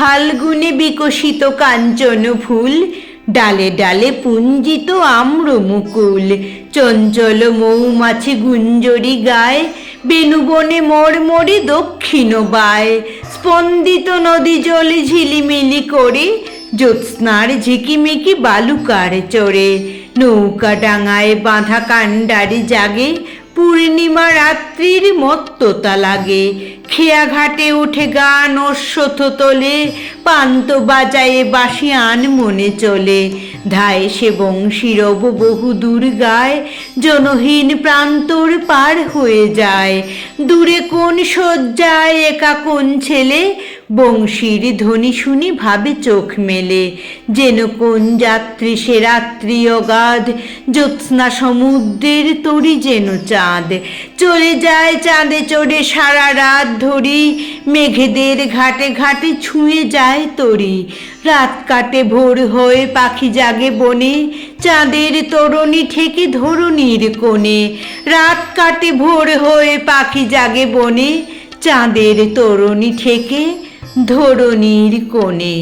ফাল্গুনে বিকশিত কাঞ্চন ফুল, ডালে ডালে পুঞ্জিত আম্র মুকুল। চঞ্চল মৌমাছি গুঞ্জরি গায়, বেনুবনে মরমরে দক্ষিণ বায়। স্পন্দিত নদী জলে ঝিলিমিলি করে, জ্যোৎস্নার ঝিকিমিকি বালুকার চড়ে নৌকা ডাঙায় বাঁধা কাণ্ডারি জাগে পূর্ণিমা রাত্রির মত্ততা লাগে। খেয়া ঘাটে উঠে গান অশ্বথ তোলে। পান্ত বাজায়ে বাসি আন মনে চলে। ধায় সে বংশীরব বহু দূর গায়। জনহীন প্রান্তর পার হয়ে যায়। দূরে কোন শয্যায় একা কোন ছেলে? বংশীর ধ্বনি শুনি ভাবে চোখ মেলে। যেন কোন যাত্রী সে রাত্রি অগাধ? জ্যোৎস্না সমুদ্রের তরি যেন চাঁদ। চলে যায় চাঁদে চড়ে সারা রাত ধরি। মেঘেদের ঘাটে ঘাটে ছুঁয়ে যায় তরি। রাত কাটে ভোর হয়ে পাখি জাগে বনে। চাঁদের তরণী ঠেকে ধরণীর কোণে। রাত কাটে ভোর হয়ে পাখি জাগে বনে। চাঁদের তরণী ঠেকে ধরণীর কোণে।